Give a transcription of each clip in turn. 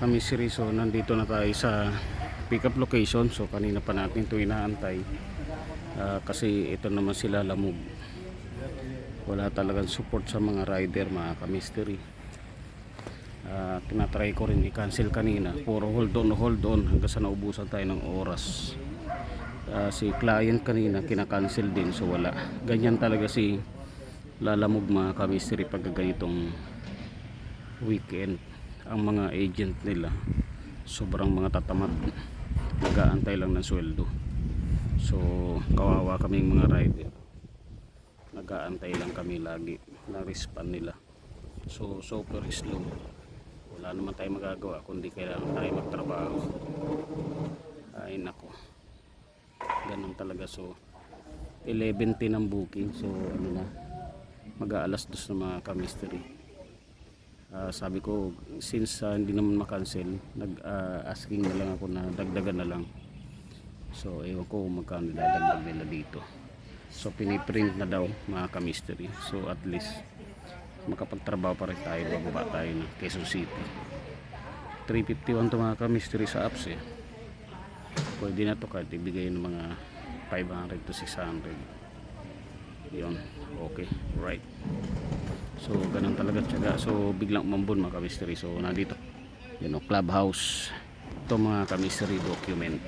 kamisiri so nandito na tayo sa pick up location. So kanina pa natin ito inaantay. Ah, kasi ito naman sila lamog wala talagang support sa mga rider mga kamisteri uh, tinatry ko rin i-cancel kanina. Puro hold on hold on hanggang sa naubusan tayo ng oras. Ah, si client kanina kinakancel din so wala. Ganyan talaga si lalamog mga kamisteri pag ganitong weekend ang mga agent nila sobrang mga tatamad. Nag-aantay lang ng sweldo. So kawawa kaming mga rider. Nag-aantay lang kami lagi. Na respond nila. So super slow. Wala naman tayo magagawa kundi kailangan tayo magtrabaho. Ay nako. Ganun talaga. So 11.10 ang booking. So ano na? Mag-aalas dos na mga kamisteri Ah, sabi ko since ah, hindi naman makancel nag ah, asking na lang ako na dagdagan na lang. So ewan ko magkano dadagdag nila dito. So piniprint na daw mga kamisteri so at least makapagtrabaho pa rin tayo bababa tayo ng Quezon City. 351 to mga kamisteri sa apps eh. Pwede na to kahit ibigay ng mga 500 to 600 yun. Okay right so ganun talaga. Tiyaga so biglang umambon mga kamisteri so nandito. Yun o clubhouse. Ito mga kamisteri document.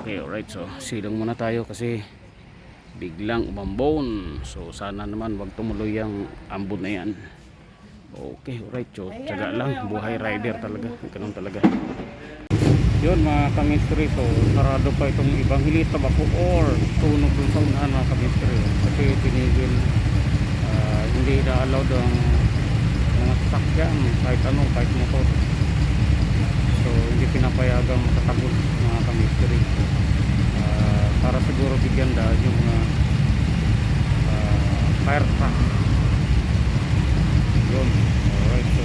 Okay alright. So silang muna tayo kasi biglang umambon so sana naman wag tumuloy ang ambon na yan. Okay alright so tiyaga lang. buhay rider talaga. Ganun talaga. Yun mga kamisteri so sarado pa itong Evangelista Baco or tunog dun sa unahan mga kamisteri kasi tinigil ah, hindi na allowed ang mga sasakyan kahit ano kahit motor. So hindi pinapayagang tatagol mga kamisteri Ah, para siguro bigyan dahil yung mga ah, fire truck. Yun. Alright so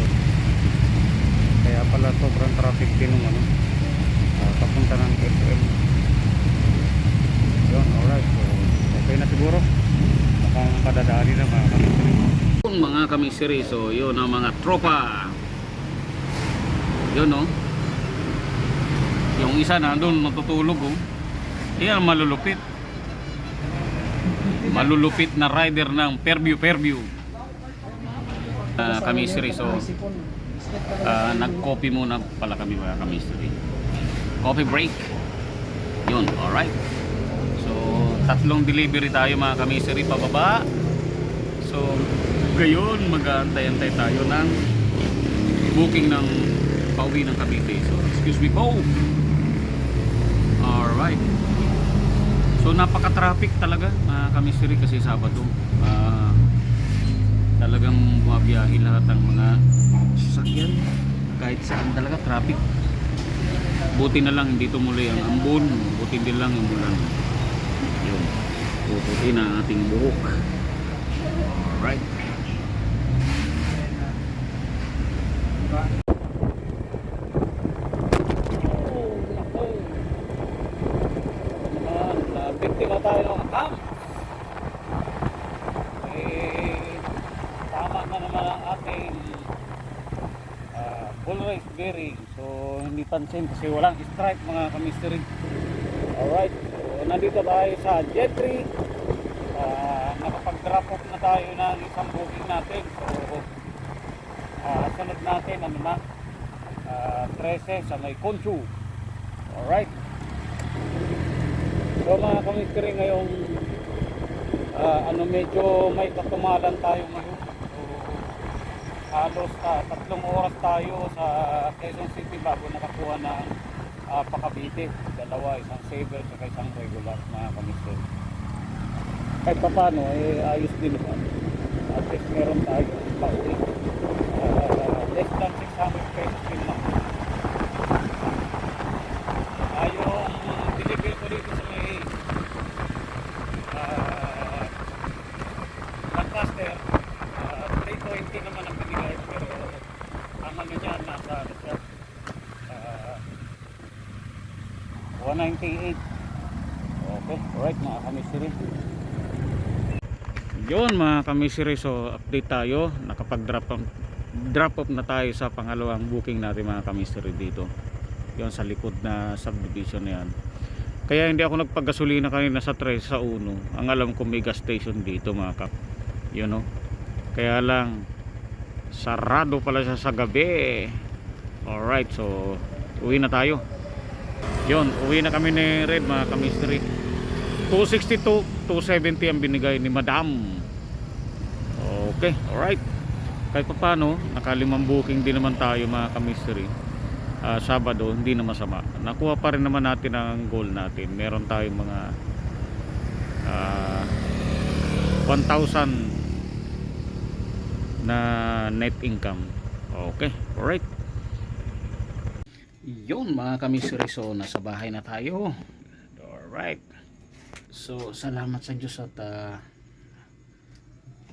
kaya pala sobrang traffic din ng ano ah, papunta ng SM yun alright. So okay na siguro. Mukhang kadadali na mga yun mga kamisiri so yun ang mga tropa yun no yung isa na doon natutulog oh yan malulupit malulupit na rider ng Fairview Fairview uh, kamisiri so Ah, nag-coffee muna pala kami mga kamistry. Coffee break. Yun, alright. So, tatlong delivery tayo mga kamistry pababa. Gayon mag-aantay-antay tayo ng booking ng pauwi ng Cavite. So, excuse me po. Alright. So, napaka-traffic talaga mga kamistry kasi Sabado. Ah, talagang bumabiyahe lahat ng mga sasakyan kahit saan talaga traffic buti na lang hindi tumuloy ang ambon buti din lang yung bulan yun puputi na ating buhok alright Biktima tayo ng ham eh, tama na naman ang uh, full race so hindi pansin kasi walang strike mga kamisteri alright so nandito tayo sa jetry uh, nakapag drop off na tayo ng isang booking natin. So uh, sunod natin ano na uh, 13 sa may Conchu alright so mga kamisteri ngayong Ah, ano medyo may katumalan tayo ngayon. So, halos ah, tatlong oras tayo sa Quezon City bago nakakuha ng uh, pakabite. Dalawa, isang saver at isang regular mga kamisyon. Kahit pa paano, eh, ayos din naman. At least meron tayo pauwi. Than 600 pesos din lang. Ah, yung delivery ko dito sa may ah, Lancaster, uh, 320 naman ang binigay pero ang ano niya nasa ah, 198. Okay, alright mga kamisiri. Yun mga kamisiri, so update tayo. Nakapag-drop ang drop off na tayo sa pangalawang booking natin mga kamistery dito. Yon sa likod na subdivision na yan. Kaya hindi ako nagpagasolina kanina sa 3 sa 1 ang alam ko may gas station dito mga kap yun no kaya lang sarado pala siya sa gabi. Alright so uwi na tayo. Yun uwi na kami ni Red mga kamistery 262 270 ang binigay ni Madam. Okay alright kahit pa paano nakalimang booking din naman tayo mga kamistery Ah, Sabado hindi na masama. Nakuha pa rin naman natin ang goal natin. Meron tayong mga ah, 1,000 na net income. Okay alright. Yun mga kamistery so nasa bahay na tayo. Alright. So salamat sa Diyos at ah,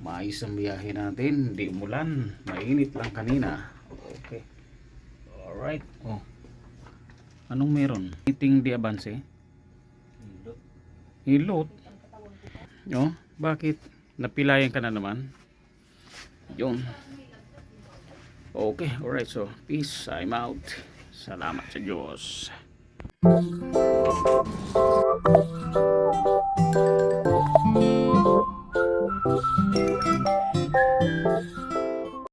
maayos ang biyahe natin. Hindi umulan. Mainit lang kanina. Okay. Alright. Oh. Anong meron? Meeting di avance hilot oh bakit? Napilayan ka na naman? Yun. Okay alright. So peace. I'm out. Salamat sa Diyos